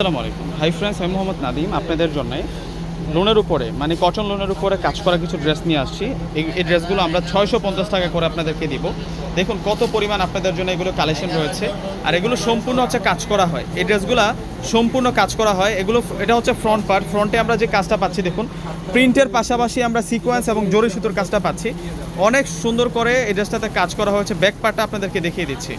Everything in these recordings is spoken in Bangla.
আসসালামু আলাইকুম। হাই ফ্রেন্ডস আমি মোহাম্মদ নাদিম আপনাদের জন্য লোনের উপরে মানে কটন লোনের উপরে কাজ করা কিছু ড্রেস নিয়ে আসছি। এই ড্রেসগুলো আমরা ছয়শো পঞ্চাশ টাকা করে আপনাদেরকে দিব। দেখুন কত পরিমাণ আপনাদের জন্য এগুলো কালেকশন রয়েছে। আর এগুলো সম্পূর্ণ হচ্ছে কাজ করা হয়। এই ড্রেসগুলো সম্পূর্ণ কাজ করা হয়। এগুলো, এটা হচ্ছে ফ্রন্ট পার্ট ফ্রন্টে আমরা যে কাজটা পাচ্ছি, দেখুন প্রিন্টের পাশাপাশি আমরা সিকোয়েন্স এবং জরি সুতোর কাজটা পাচ্ছি। অনেক সুন্দর করে এই ড্রেসটাতে কাজ করা হয়েছে। ব্যাক পার্টটা আপনাদেরকে দেখিয়ে দিচ্ছি।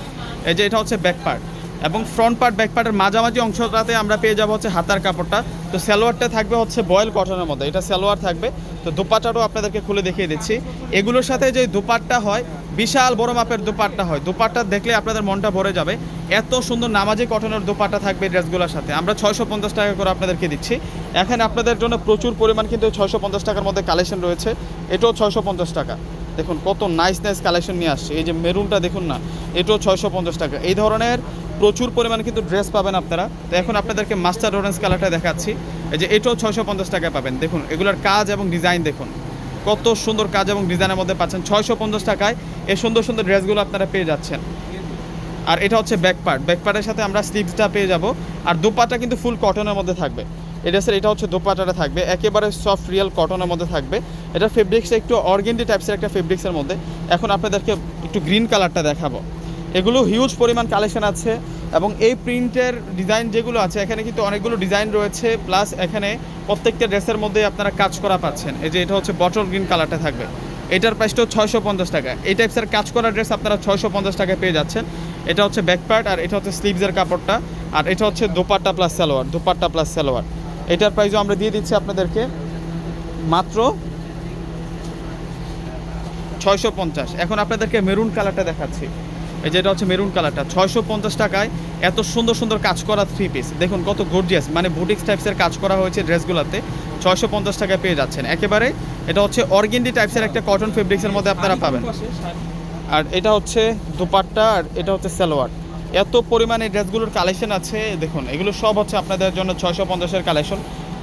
এই যে এটা হচ্ছে ব্যাক পার্ট এবং ফ্রন্ট পার্ট ব্যাক পার্টের মাঝামাঝি অংশটাতে আমরা পেয়ে যাব হচ্ছে হাতার কাপড়টা। তো সালোয়ারটা থাকবে হচ্ছে বয়েল কটনের মধ্যে। এটা সালোয়ার থাকবে। তো দুপাট্টাটাও আপনাদেরকে খুলে দেখিয়ে দিচ্ছি। এগুলোর সাথে যে দুপাট্টা হয়, বিশাল বড় মাপের দুপাট্টা হয়। দুপাট্টা দেখলে আপনাদের মনটা ভরে যাবে। এত সুন্দর নামাজি কটনের দুপাট্টা থাকবে ড্রেসগুলোর সাথে। আমরা ছয়শো পঞ্চাশ টাকা করে আপনাদেরকে দিচ্ছি। এখানে আপনাদের জন্য প্রচুর পরিমাণ কিন্তু ছয়শো পঞ্চাশ টাকার মধ্যে কালেকশন রয়েছে। এটাও ছয়শো পঞ্চাশ টাকা। দেখুন কত নাইস নাইস কালেকশন নিয়ে আসছে। এই যে মেরুনটা দেখুন না, এটাও ছয়শো পঞ্চাশ টাকা। এই ধরনের প্রচুর পরিমাণে কিন্তু ড্রেস পাবেন আপনারা। তো এখন আপনাদেরকে মাস্টার অরেঞ্জ কালারটা দেখাচ্ছি। এই যে এটাও ছয়শো পঞ্চাশ টাকায় পাবেন। দেখুন, এগুলোর কাজ এবং ডিজাইন দেখুন। কত সুন্দর কাজ এবং ডিজাইনের মধ্যে পাচ্ছেন ছয়শো পঞ্চাশ টাকায়। এই সুন্দর সুন্দর ড্রেসগুলো আপনারা পেয়ে যাচ্ছেন। আর এটা হচ্ছে ব্যাক পার্ট ব্যাক পার্টের সাথে আমরা স্লিভসটা পেয়ে যাব। আর দুপাটা কিন্তু ফুল কটনের মধ্যে থাকবে। এই ড্রেসের এটা হচ্ছে দোপাটাটা থাকবে। একেবারে সফট রিয়েল কটনের মধ্যে থাকবে। এটা ফেব্রিক্সটা একটু অর্গেন্ডি টাইপসের একটা ফেব্রিক্সের মধ্যে। এখন আপনাদেরকে একটু গ্রিন কালারটা দেখাবো। এগুলো হিউজ পরিমাণ কালেকশন আছে এবং এই প্রিন্টের ডিজাইন যেগুলো আছে, এখানে কিন্তু অনেকগুলো ডিজাইন রয়েছে। প্লাস এখানে প্রত্যেকটা ড্রেসের মধ্যে আপনারা কাজ করা পাচ্ছেন। এই যে এটা হচ্ছে বটল গ্রিন কালারটা থাকবে। এটার প্রাইসটা ছয়শো পঞ্চাশ টাকা। এই টাইপসের কাজ করা ড্রেস আপনারা ছয়শো পঞ্চাশ টাকায় পেয়ে যাচ্ছেন। এটা হচ্ছে ব্যাক পার্ট আর এটা হচ্ছে স্লিভসের কাপড়টা। আর এটা হচ্ছে দোপাট্টা প্লাস সালোয়ার, দোপাট্টা প্লাস সালোয়ার। এটার প্রাইসও আমরা দিয়ে দিচ্ছি আপনাদেরকে মাত্র ছয়শো পঞ্চাশ। এখন আপনাদেরকে মেরুন কালারটা দেখাচ্ছি। এই যেটা হচ্ছে মেরুন কালারটা ছয়শো পঞ্চাশ টাকায় এত সুন্দর সুন্দর কাজ করা থ্রি পিস দেখুন কত গর্জিয়াস মানে বুটিক্স টাইপসের কাজ করা হয়েছে ড্রেসগুলোতে। ছয়শো পঞ্চাশ টাকায় পেয়ে যাচ্ছেন। একেবারে এটা হচ্ছে অর্গেন্ডি টাইপসের একটা কটন ফেব্রিক্সের মধ্যে আপনারা পাবেন। আর এটা হচ্ছে দুপাট্টা আর এটা হচ্ছে সালোয়ার। এত পরিমাণে ড্রেসগুলোর কালেকশন আছে, দেখুন, এগুলো সব হচ্ছে আপনাদের জন্য ছয়শো পঞ্চাশের কালেকশন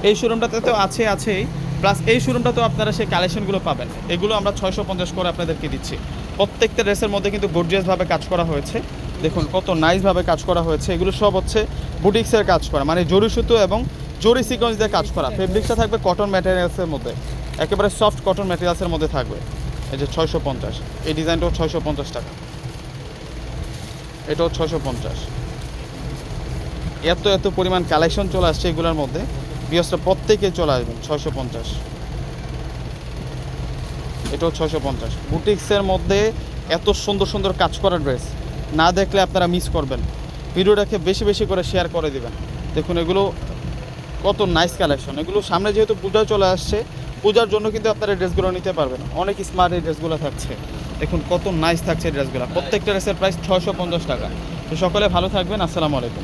এই শোরুমটাতে তো আছে, আছেই। প্লাস এই শোরুমটাতেও আপনারা সেই কালেকশনগুলো পাবেন। এগুলো আমরা ছয়শো পঞ্চাশ করে আপনাদেরকে দিচ্ছি। প্রত্যেকটা ড্রেসের মধ্যে কিন্তু গর্জিয়াসভাবে কাজ করা হয়েছে। দেখুন, কত নাইসভাবে কাজ করা হয়েছে। এগুলো সব হচ্ছে বুটিক্সের কাজ করা মানে জরি সুতো এবং জরি সিকোয়েন্স দিয়ে কাজ করা। ফেব্রিক্সটা থাকবে কটন ম্যাটেরিয়ালসের মধ্যে। একেবারে সফট কটন ম্যাটেরিয়ালসের মধ্যে থাকবে। এই যে ছয়শো পঞ্চাশ। এই ডিজাইনটাও ছয়শো পঞ্চাশ টাকা। এটাও ছয়শো পঞ্চাশ। এত এত পরিমাণ কালেকশন চলে আসছে এগুলোর মধ্যে। বৃহস্পতি প্রত্যেকে চলে আসবেন ছয়শো পঞ্চাশ। এটাও ছয়শো পঞ্চাশ। বুটিক্সের মধ্যে এত সুন্দর সুন্দর কাজ করা ড্রেস না দেখলে আপনারা মিস করবেন। ভিডিওটাকে বেশি বেশি করে শেয়ার করে দেবেন। দেখুন, এগুলো কত নাইস কালেকশন এগুলো সামনে যেহেতু পূজা চলে আসছে পূজার জন্য কিন্তু আপনারা ড্রেসগুলো নিতে পারবেন। অনেক স্মার্ট এই ড্রেসগুলো থাকছে। দেখুন, কত নাইস থাকছে ড্রেসগুলো। প্রত্যেকটা ড্রেসের প্রাইস ছয়শো পঞ্চাশ টাকা। তো সকলে ভালো থাকবেন। আসসালামু আলাইকুম।